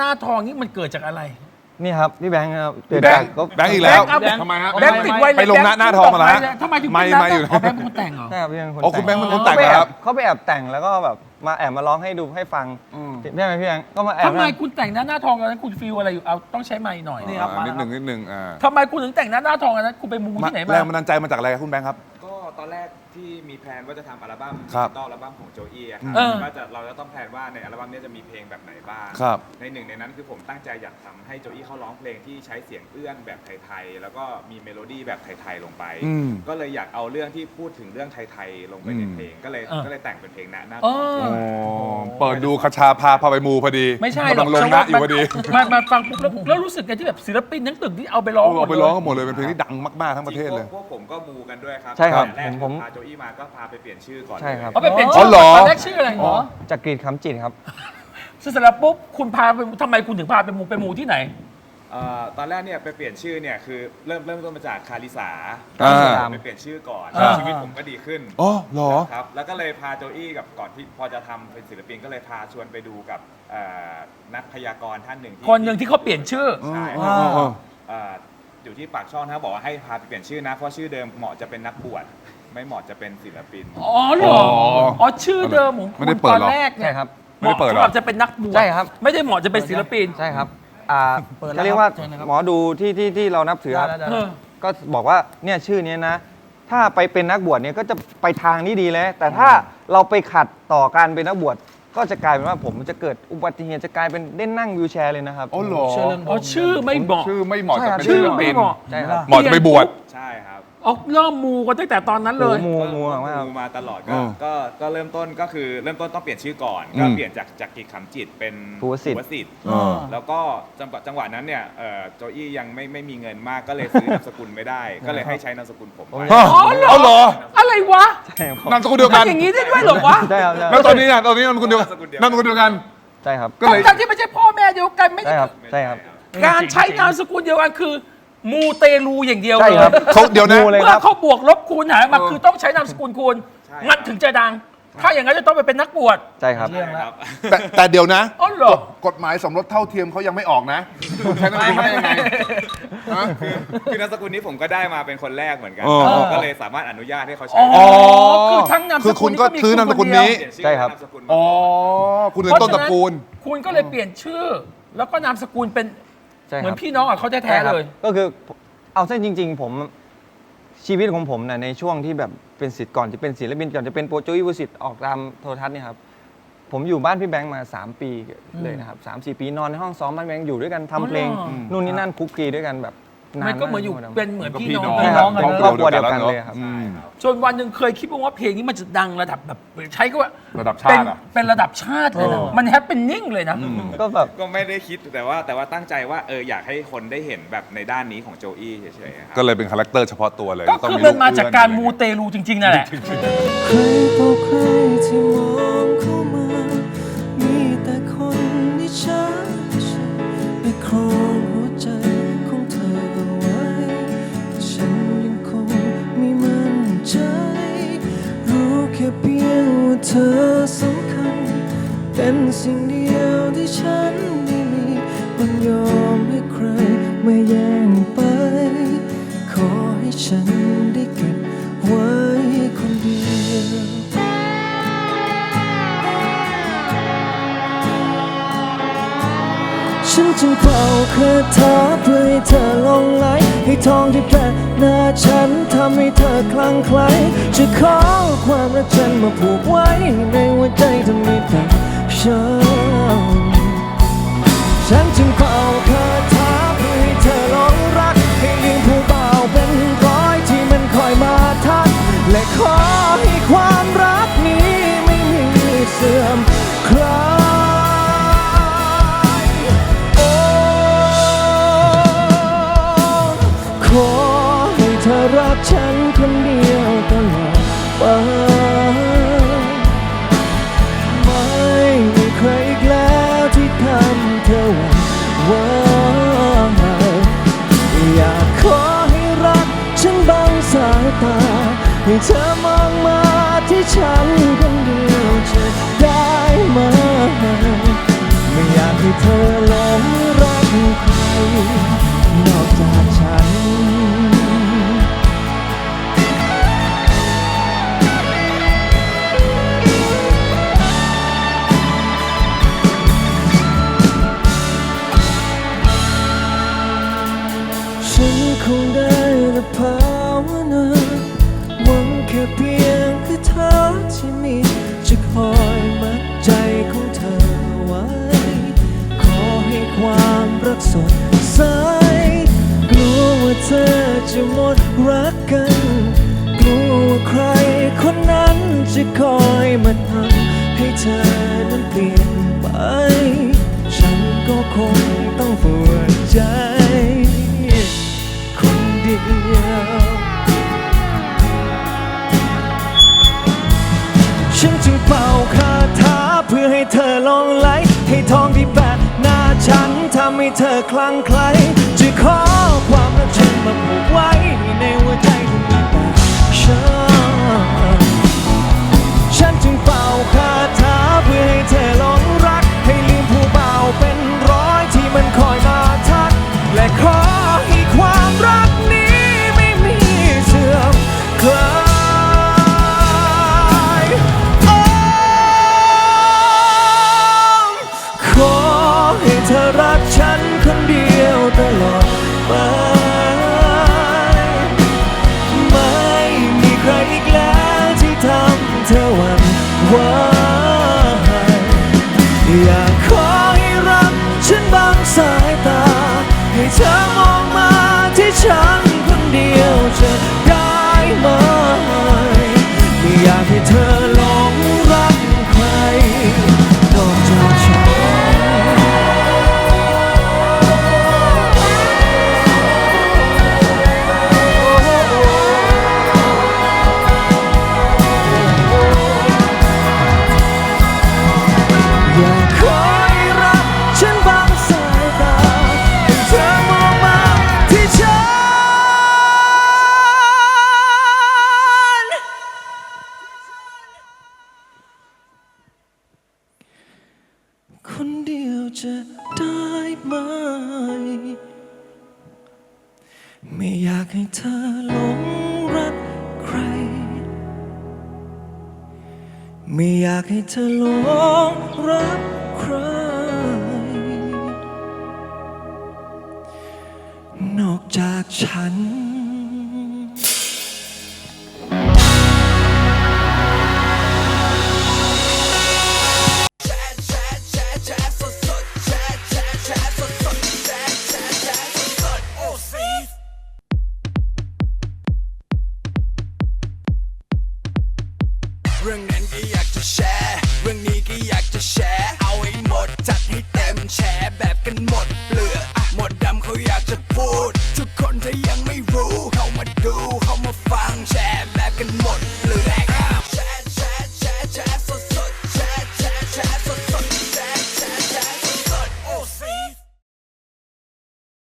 หน้าทองนี่มันเกิดจากอะไร นี่ครับพี่แบงค์ครับเกิดแบจางกค์ก็แบงค์อีกแล้วแบงค์เอาแบงค์ทำไมฮะ แบงค์ติดไว้เลยไปลงหน้าหน้าทองมาแล้วฮะทำไมถึงไม่เป็นหน้าไม่อยู่อ๋อแบงค์เป็นคนแต่งเหรอ ใช่ครับพี่แบงค์เป็นคนอ๋อคุณแบแต่งงค์เป็นคนแต่งเขาไปเหรอแอครับบเขาไปแอบแต่งแล้วก็แบบมาแอบมาร้องให้ดูให้ฟังใช่ไหมพี่แบงค์ก็มาแอบ ทำไมคุณแต่งหน้าหน้าทองอันนั้นคุณฟีลอะไรอยู่ เอาต้องใช้ไม้หน่อยนี่ครับ อ่านิดหนึ่งนิดหนึ่งอ่าทำไมคุณถึงแต่งหน้าหน้าทองอันนั้นคุณไปมูที่ไหนมาแรงบันดาลใจมาจากอะไรครับคุณแบงค์ครับ ก็ตอนแรก ที่มีแพลนว่าจะทำอัลบั้มครัดิบจิตอลอัลบั้มของโจอี้อะเออ ว่าจะเราจะต้องแพลนว่าในอัลบั้มเนี้จะมีเพลงแบบไหนบ้างครับในหนึ่งในนั้นคือผมตั้งใจอยากทำให้โจอี้เขาร้องเพลงที่ใช้เสียงเอื้อนแบบไทยๆแล้วก็มีเมโลดี้แบบไทยๆลงไป อืมก็เลยอยากเอาเรื่องที่พูดถึงเรื่องไทยๆลงไปในอืม เพลง ก็เลยเออก็เลยแต่งเป็นเพลงหน้าหน้าอ๋อทองอ๋อเปิดดูคชาพาพาไปมูพอดีไม่ใช่หรกำอกลังลงนะอยู่พอดีมามาฟังปุ๊บแล้วแล้วรู้สึกไงที่แบบศิลปินทั้งตึกที่เอาไปร้องเอาไปหมดลยร้องกันหมดเลยเป็นเพลงที่ดังมากๆทั้งประเทศเลยจงๆพวกพวกผมก็มูกันด้วยครับใช่ครับแต่แรกผม พาโจอี้มาก็พาไปเปลี่ยนชื่อก่อนใช่ครับ เอาไปเปลี่ยนอ๋ชื่อเหรอ ตอนแรกชื่ออะไรหรอจากกรีดคำจิตครับเสร็จแล้วปุ๊บคุณพาไปทำไมคุณถึงพาไปมูไปมูที่ไหน เอ่อตอนแรกเนี่ยไปเปลี่ยนชื่อเนี่ยคือเริ่มเริ่มต้นมาจากคาริสาอ่า ไปเปลี่ยนชื่อก่อนอ่า ชีวิตผมก็ดีขึ้นอ๋อเหรอ ครับแล้วก็เลยพาโจอี้กับก่อนที่พอจะทำเป็นศิลปินก็เลยพาชวนไปดูกับเอ่อนักพยากรณ์ท่านหนึ่งที่ คนหนึ่งที่เขาเปลี่ยนชื่อ ใช่อ๋ออ๋ออ๋อเอ่ออยู่ที่ปากช่องนะครับบอกว่าให้พาไปเปลี่ยนชื่อนะ เพราะชื่อเดิมเหมาะจะเป็นนักบวช ไม่เหมาะจะเป็นศิลปิน อ๋อเหรอ อ๋อชื่อเดิมของไม่คุได้ณเปิตดอนหรอ แรกเนี่ยใช่ครับเหมาะไม่ได้เปิดหรอ สำหรับจะเป็นนักบวชใช่ครับ ไม่ได้เหมาะจะเป็นศิลปินใช่ครับอ่าเปิดแล้วเขาเรียกว่าครับเชิญนะครับ หมอดูที่ที่ที่เรานับถือครับได้ได้เอได้อก็บอกว่าเนี่ยชื่อเนี้ยนะ ถ้าไปเป็นนักบวชเนี่ยก็จะไปทางนี้ดีแล้ว แต่ถ้าเราไปขัดต่อการเป็นนักบวชก็จะกลายเป็นว่าผมจะเกิดอุบัติเหตุจะกลายเป็นได้นั่งวิวแชร์เลยนะครับ อ๋อเหรอ เชื่อเรื่องอ๋อชื่อไม่เหมาะ ชื่อไม่เหมาะจะเป็นชื่ศิอลไม่ปินเหมาะ ใช่ครับ เหมาะจะไปบวช ใช่ครับ อ๋อเริ่มมูกันตั้งแต่ตอนนั้นเลยมูก็มูมากครับมูมาตลอดอืก็มก็ก็เริ่มต้นก็คือเริ่มต้นต้องเปลี่ยนชื่อก่อนอืมก็เปลี่ยนจากจากกิจขำจิตเป็นภูวสิทธิ์ภูสิทธิ์ อ่า แล้วก็จังหวะจังหวะนั้นเนี่ยเอ่อโจอี้ยังไม่ไม่มีเงินมากก็เลยซื้อนามสกุลไม่ได้ ก็เลยให้ใช้นามสกุลผมไป ฮะอ๋อเหรอเอาเหรออะไรวะใช่ครับนามสกุลเดียวกันทำอย่างนี้ได้ด้วยเหรอวะใช่ครับใช่คแล้รัวบตอนนี้น่ะตอนนี้นามสกุลเดียวกันนามสกุลเดียวกัน ใช่ครับก็เลย ทั้งๆที่ไม่ใช่พ่อแม่เดียวกันไม่ใช่ได้ครับใช่ครับ การใช้นามสกุลเดียวกันคือ มูเตลูอย่างเดียวใช่เลยครับเขาเดี๋ยวนะ มูเลย เมื่อเขาบวกลบคูณหารมาเออคือต้องใช้นามสกุลคูณใช่งั้นถึงจะดัง ถ้าอย่างนั้นจะต้องไปเป็นนักบวชใช่ครับเรื่องแล้วครับ แต่แต่เดี๋ยวนะ อ๋อเหรอ กฎหมายสมรสเท่าเทียมเขายังไม่ออกนะคุณใช้นามสกุลเขาได้ยังไงฮะ คือนามสกุลนี้ผมก็ได้มาเป็นคนแรกเหมือนกันเออก็เลยสามารถอนุญาตให้เขาใช้อ๋อ ได้คือทั้งนามสกุลคือคุณก็นี่ก็มีซื้อนามสกุลคุณคนเดียวนี้ เปลี่ยนชื่อใช่ครับ นามสกุลอ๋อ คุณเป็นต้นตระกูลคุณก็เลยเปลี่ยนชื่อ แล้วก็นามสกุลเป็น ใช่เหคมือรันบพี่น้องกับเขาแท้ใช่ๆครับเลย ก็คือเอาเส้นจริง ๆ ผมชีวิตของผมน่ะในช่วงที่แบบเป็นศิษย์ก่อนจะเป็นศิลปินก่อนจะเป็นโปรโจอีวุสิตออกตามโทรทัศน์เนี่ยครับผมอยู่บ้านพี่แบงค์มา 3 ปีเลยนะครับสามสี่ปีนอนในห้องซ้อมบ้านแบงค์อยู่ด้วยกันทำเพลงอ๋อนู่นนี่นั่นคุกคีด้วยกันแบบนาน มันก็เหมือนอยู่ากเป็นเหมือนพี่น้องก็พี่ใช่น้คอรับงครอบครัวเดียวกันเลยครับอืมจนวันหนึ่งเคยคิดว่าว่าเพลงนี้มันจะดังระดับแบบใช้ก็ว่าระดับชาติอะเป็นเป็นระดับชาติเลยนะเออมันแฮปเป็นนิ่งเลยนะก็แบบก็ไม่ได้คิดแต่ว่าแต่ว่าตั้งใจว่าเอออยากให้คนได้เห็นแบบในด้านนี้ของโจอี้เฉยๆครับก็เลยเป็นคาแรคเตอร์เฉพาะตัวเลยก็ต้งคือลูมันมาจากการเอื้มูอนเตลูจริงๆนั่นแหละใครต่อใครที่มองเข้ามา ฉันได้เก็บไว้คนเดียวฉันจึงเป่าคาถาเพื่อให้เธอลงไหลให้ทองที่แปะหน้าฉันทำให้เธอคลั่งไคล้จะขอความรักฉันมาผูกไว้ในหัวใจเธอไม่แต่ฉันฉันจึงเป่า ฉันคนเดียวตลอดไป ใครคนนั้นจะคอยมาทำให้เธอนั้นเปลี่ยนไป ฉันก็คงต้องปวดใจ คนเดียวฉันจึงเป่าคาถาเพื่อให้เธอหลงไหลให้ทองที่แปะหน้าฉันทำให้เธอคลั่งไคล้จะขอความรักฉันมาผูกไว้ในหัวใจที่มีแต่ฉัน ไหวอยากขอให้รักฉันบางสายตา ให้เธอมองมาที่ฉันคนเดียวจะได้ไหมไม่อยากให้เธอ คนเดียวจะได้ไหม ไม่อยากให้เธอหลงรักใคร ไม่อยากให้เธอหลงรักใคร นอกจากฉัน